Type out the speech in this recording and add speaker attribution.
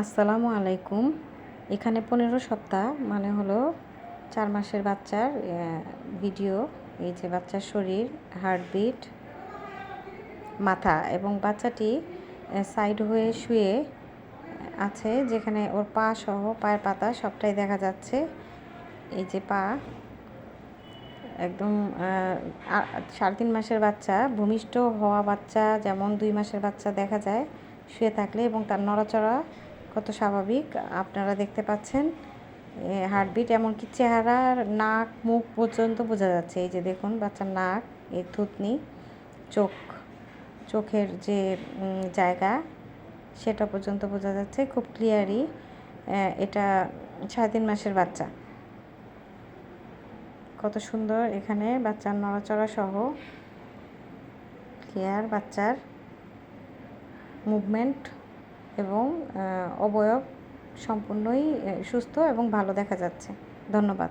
Speaker 1: আসসালামু আলাইকুম। এখানে পনেরো সপ্তাহ মানে হলো চার মাসের বাচ্চার ভিডিও এই যে বাচ্চার শরীর হার্টবিট মাথা এবং বাচ্চাটি সাইড হয়ে শুয়ে আছে, যেখানে ওর পা সহ পায়ের পাতা সবটাই দেখা যাচ্ছে। এই যে পা, একদম সাড়ে তিন মাসের বাচ্চা, ভূমিষ্ঠ হওয়া বাচ্চা, যেমন দুই মাসের বাচ্চা দেখা যায়, শুয়ে থাকলে এবং তার নড়াচড়া কত স্বাভাবিক, আপনারা দেখতে পাচ্ছেন হার্টবিট, এমনকি চেহারার নাক, মুখ পর্যন্ত বোঝা যাচ্ছে। এই যে দেখুন, বাচ্চার নাক এই থুতনি, চোখ, চোখের যে জায়গা, সেটা পর্যন্ত বোঝা যাচ্ছে। খুব ক্লিয়ারই এটা সাড়ে তিন মাসের বাচ্চা। কত সুন্দর এখানে বাচ্চার নড়াচড়া সহ ক্লিয়ার বাচ্চার মুভমেন্ট এবং অবয়ব সম্পূর্ণই সুস্থ এবং ভালো দেখা যাচ্ছে। ধন্যবাদ।